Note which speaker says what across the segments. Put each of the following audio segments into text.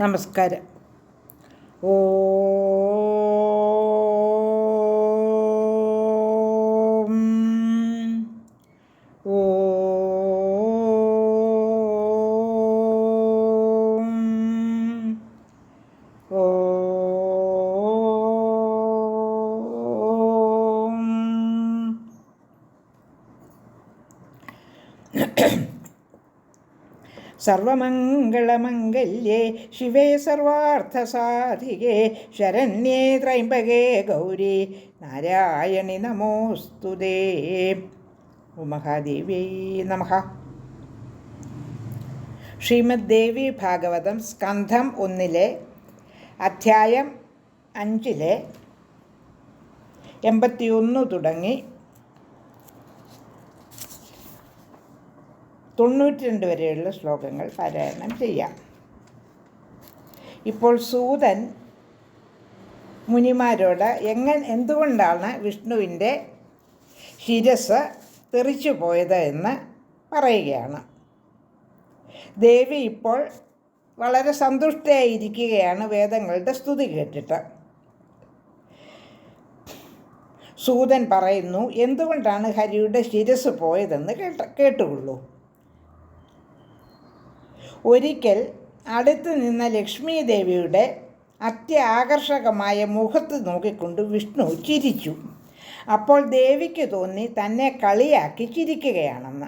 Speaker 1: നമസ്കാരം. ഓ സർവമംഗളമംഗല്യേ ശിവേ സർവാർത്ഥസാധികേ ശരണ്യേ ത്രൈംബകേ ഗൗരി നാരായണി നമോസ്തുതേ ഉമഹാദേവി നമഃ. ശ്രീമദ് ദേവി ഭാഗവതം സ്കന്ധം ഒന്നിലെ അധ്യായം അഞ്ചിലെ എൺപത്തിയൊന്ന് തുടങ്ങി തൊണ്ണൂറ്റി രണ്ട് വരെയുള്ള ശ്ലോകങ്ങൾ പാരായണം ചെയ്യാം. ഇപ്പോൾ സൂതൻ മുനിമാരോട് എങ്ങനെ എന്തുകൊണ്ടാണ് വിഷ്ണുവിന്റെ ശിരസ് തെറിച്ചു പോയത് എന്ന് പറയുകയാണ്. ദേവി ഇപ്പോൾ വളരെ സന്തുഷ്ടയായിരിക്കുകയാണ് വേദങ്ങളുടെ സ്തുതി കേട്ടിട്ട്. സൂതൻ പറയുന്നു എന്തുകൊണ്ടാണ് ഹരിയുടെ ശിരസ് പോയതെന്ന് കേട്ട കേട്ടുകൊള്ളൂ. ഒരിക്കൽ അടുത്ത് നിന്ന ലക്ഷ്മി ദേവിയുടെ അത്യാകർഷകമായ മുഖത്ത് നോക്കിക്കൊണ്ട് വിഷ്ണു ചിരിച്ചു. അപ്പോൾ ദേവിക്ക് തോന്നി തന്നെ കളിയാക്കി ചിരിക്കുകയാണെന്ന്.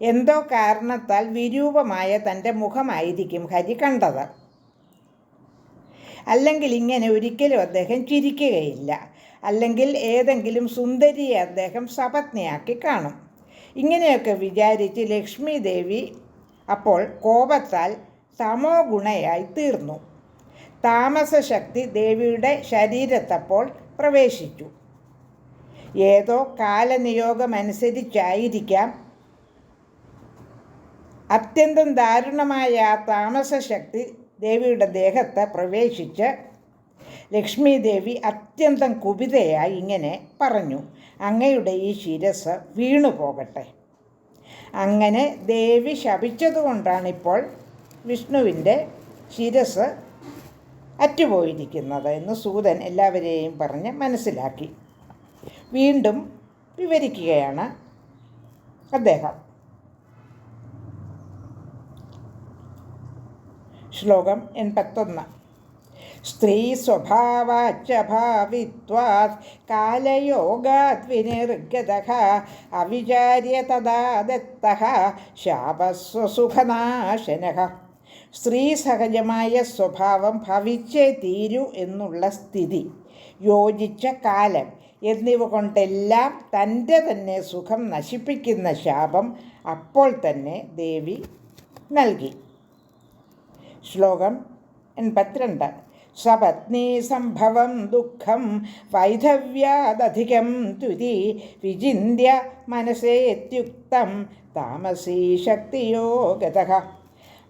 Speaker 1: എന്തോ കാരണത്താൽ വിരൂപമായ തന്റെ മുഖമായിരിക്കും ഹരി കണ്ടത്. അല്ലെങ്കിൽ ഇങ്ങനെ ഒരിക്കലും അദ്ദേഹം ചിരിക്കുകയില്ല. അല്ലെങ്കിൽ ഏതെങ്കിലും സുന്ദരിയെ അദ്ദേഹം സപത്നിയാക്കി കാണും. ഇങ്ങനെയൊക്കെ വിചാരിച്ച് ലക്ഷ്മി ദേവി അപ്പോൾ കോപത്താൽ തമോ ഗുണയായി തീർന്നു. താമസശക്തി ദേവിയുടെ ശരീരത്തപ്പോൾ പ്രവേശിച്ചു. ഏതോ കാലനിയോഗമനുസരിച്ചായിരിക്കാം. അത്യന്തം ദാരുണമായ ആ താമസശക്തി ദേവിയുടെ ദേഹത്ത് പ്രവേശിച്ച് ലക്ഷ്മി ദേവി അത്യന്തം കുപിതയായി ഇങ്ങനെ പറഞ്ഞു. അങ്ങയുടെ ഈ ശിരസ് വീണു പോകട്ടെ അങ്ങനെ ദേവി ശപിച്ചതുകൊണ്ടാണിപ്പോൾ വിഷ്ണുവിന്റെ ശിരസ് അറ്റുപോയിരിക്കുന്നത് എന്ന് സൂതൻ എല്ലാവരെയും പറഞ്ഞ് മനസ്സിലാക്കി. വീണ്ടും വിവരിക്കുകയാണ് അദ്ദേഹം. ശ്ലോകം എൺപത്തൊന്ന്. സ്ത്രീ സ്വഭാവാച്ച ഭാവിത്വാത് കാലയോഗാത് വിനിർഗത അവിചാര്യ തഥാ ദത്ത ശാപസ്വസുഖനാശന. സ്ത്രീ സഹജമായ സ്വഭാവം ഭവിച്ചേ തീരൂ എന്നുള്ള സ്ഥിതി. യോജിച്ച കാലം എന്നിവ കൊണ്ടെല്ലാം തന്റെ തന്നെ സുഖം നശിപ്പിക്കുന്ന ശാപം അപ്പോൾ തന്നെ ദേവി നൽകി. ശ്ലോകം എൺപത്തിരണ്ട്. സപത്നീ സംഭവം ദുഃഖം വൈധവ്യാദധികം തുതി വിചിന്യ മനസ്സേത്യുക്തം താമസീ ശക്തിയോ ഗത.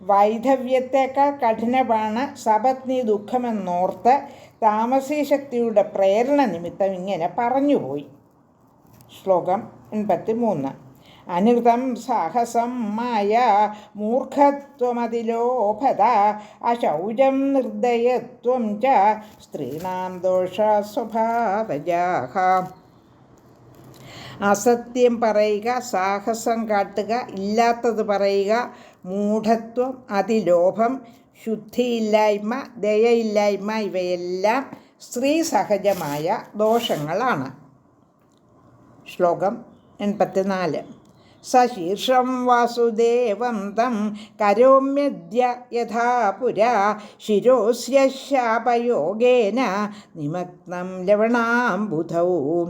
Speaker 1: വൈധവ്യത്തേക്കാൾ കഠിനമാണ് സപത്നി ദുഃഖമെന്നോർത്ത് താമസീ ശക്തിയുടെ പ്രേരണ നിമിത്തം ഇങ്ങനെ പറഞ്ഞുപോയി. ശ്ലോകം എൺപത്തി മൂന്ന് അനൃതം സാഹസം മായ മൂർഖത്വമതിലോഭത അശൗചം നിർദ്ദയത്വം ച സ്ത്രീണാം ദോഷ സ്വഭാവജാഹ. അസത്യം പറയുക സാഹസം കാട്ടുക ഇല്ലാത്തത് പറയുക മൂഢത്വം അതിലോഭം ശുദ്ധിയില്ലായ്മ ദയയില്ലായ്മ ഇവയെല്ലാം സ്ത്രീ സഹജമായ ദോഷങ്ങളാണ്. ശ്ലോകം എൺപത്തിനാല്. സശീർഷം വാസുദേവം തം കരോമ്യദ്യ യഥാ പുരാ ശിരോസ്യ ശാപയോഗേന നിമഗ്നം ലവണാംബുധൗ.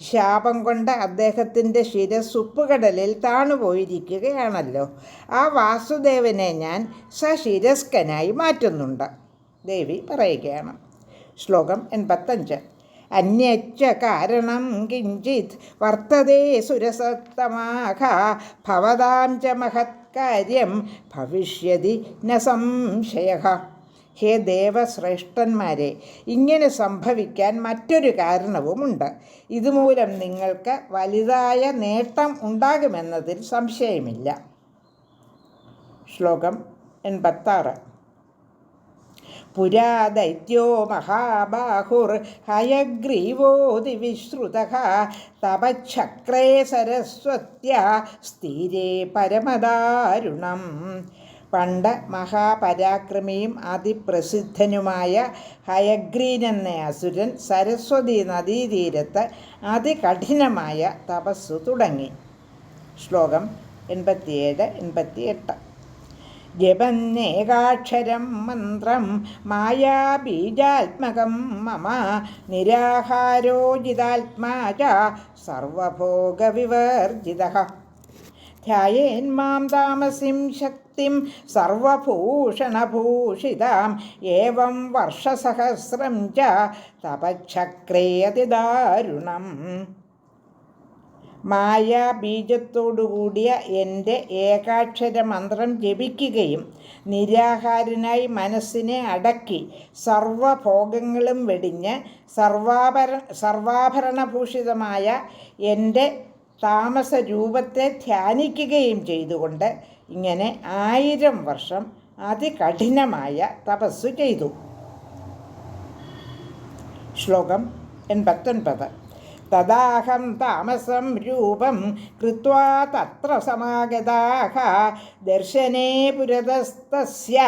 Speaker 1: ശാപം കൊണ്ട് അദ്ദേഹത്തിന്റെ ശിരസുപ്പുകടലിൽ താണുപോയിരിക്കുകയാണല്ലോ. ആ വാസുദേവനെ ഞാൻ സശിരസ്കനായി മാറ്റുന്നുണ്ട്. ദേവി പറയുകയാണ്. ശ്ലോകം എൺപത്തഞ്ച്. അന്യച്ച കാരണം കിഞ്ചിത് വർത്തതേ സുരസത്തമാഘ. ഭവതാം ച മഹത്കാര്യം ഭവിഷ്യതി ന സംശയ. ഹേ ദേവശ്രേഷ്ഠന്മാരെ ഇങ്ങനെ സംഭവിക്കാൻ മറ്റൊരു കാരണവുമുണ്ട്. ഇതുമൂലം നിങ്ങൾക്ക് വലുതായ നേട്ടം ഉണ്ടാകുമെന്നതിൽ സംശയമില്ല. ശ്ലോകം എൺപത്താറ്. പുരാ ദൈത്യോ മഹാബാഹുർ ഹയഗ്രീവോതി വിശ്രുത തപക്രേ സരസ്വത്യ സ്ഥിരേ പരമദാരുണം. പണ്ട് മഹാപരാക്രമിയും അതിപ്രസിദ്ധനുമായ ഹയഗ്രീൻ എന്ന അസുരൻ സരസ്വതി നദീതീരത്ത് അതികഠിനമായ തപസ്സു തുടങ്ങി. ശ്ലോകം എൺപത്തിയേഴ് എൺപത്തിയെട്ട്. ജപന്നേകാക്ഷരം മന്ത്രം മായാബീജാത്മകം മമ നിരാഹാരോജിതാത്മാ ധ്യായേന്മാം താമസിം ശക്തിം സർവഭൂഷണഭൂഷിതാം ഏവം വർഷസഹസ്രം ച തപച്ചക്രേ അതിദാരുണം മായ ബീജത്തോടുകൂടിയ എന്റെ ഏകാക്ഷര മന്ത്രം ജപിക്കുകയും നിരാഹാരനായി മനസ്സിനെ അടക്കി സർവഭോഗങ്ങളും വെടിഞ്ഞ് സർവാഭര സർവാഭരണഭൂഷിതമായ എന്റെ താമസ രൂപത്തെ ധ്യാനിക്കുകയും ചെയ്തുകൊണ്ട് ഇങ്ങനെ ആയിരം വർഷം അതികഠിനമായ തപസ്സു ചെയ്തു. ശ്ലോകം എൺപത്തൊൻപത്. തദാഹം താമസം രൂപം കൃത്വാ തത്ര സമാഗതാഹ. ദർശനേ പുരതസ്തസ്യ.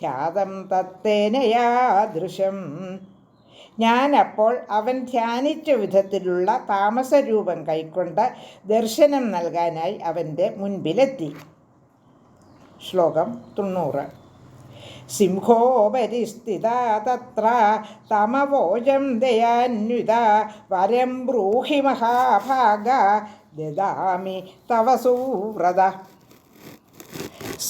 Speaker 1: ധ്യാതം തത്തേനയാദൃശം ഞാനപ്പോൾ അവൻ ധ്യാനിച്ച വിധത്തിലുള്ള താമസരൂപം കൈക്കൊണ്ട് ദർശനം നൽകാനായി അവന്റെ മുൻപിലെത്തി. ശ്ലോകം തൊണ്ണൂറ്. സിംഹോപരി സ്ഥിത തത്ര തമവോജം ദയാന്വിത വരം ബ്രൂഹി മഹാഭാഗ ദദാമി തവ സുവ്രത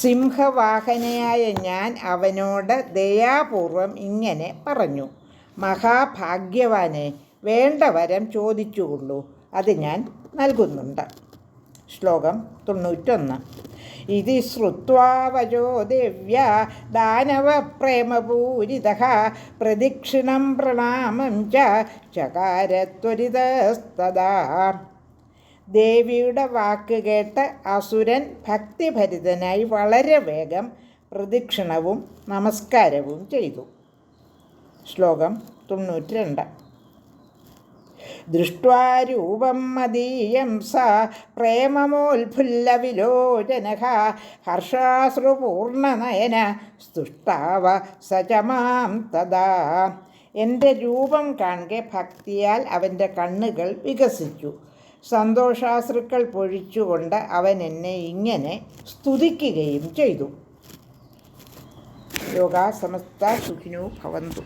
Speaker 1: സിംഹവാഹനയായ ഞാൻ അവനോട് ദയാപൂർവം ഇങ്ങനെ പറഞ്ഞു. മഹാഭാഗ്യവാനെ വേണ്ട വരം ചോദിച്ചുകൊള്ളൂ. അത് ഞാൻ നൽകുന്നുണ്ട്. ശ്ലോകം തൊണ്ണൂറ്റൊന്ന്. ഇതി ശ്രുവാവചോ ദിവ്യ ദാനവ ദാനവപ്രേമപൂരിത പ്രദക്ഷിണം പ്രണാമം ചകാരത്വരിതസ്തദാ. ദേവിയുടെ വാക്ക് കേട്ട് അസുരൻ ഭക്തിഭരിതനായി വളരെ വേഗം പ്രദക്ഷിണവും നമസ്കാരവും ചെയ്തു. ശ്ലോകം തൊണ്ണൂറ്റി രണ്ട് ദൃഷ്ട്വാരൂപം മദീയം സ പ്രേമമോത്ഫുല്ലവിലോചന ഹർഷാശ്രുപൂർണനയന സ്തുഷ്ടാവ സചമാം തദാ എന്റെ രൂപം കാണെ ഭക്തിയാൽ അവന്റെ കണ്ണുകൾ വികസിച്ചു. സന്തോഷാശ്രുക്കൾ പൊഴിച്ചുകൊണ്ട് അവൻ എന്നെ ഇങ്ങനെ സ്തുതിക്കുകയും ചെയ്തു. യോഗ സമസ്ത സുഖിനോ ഭവന്തു.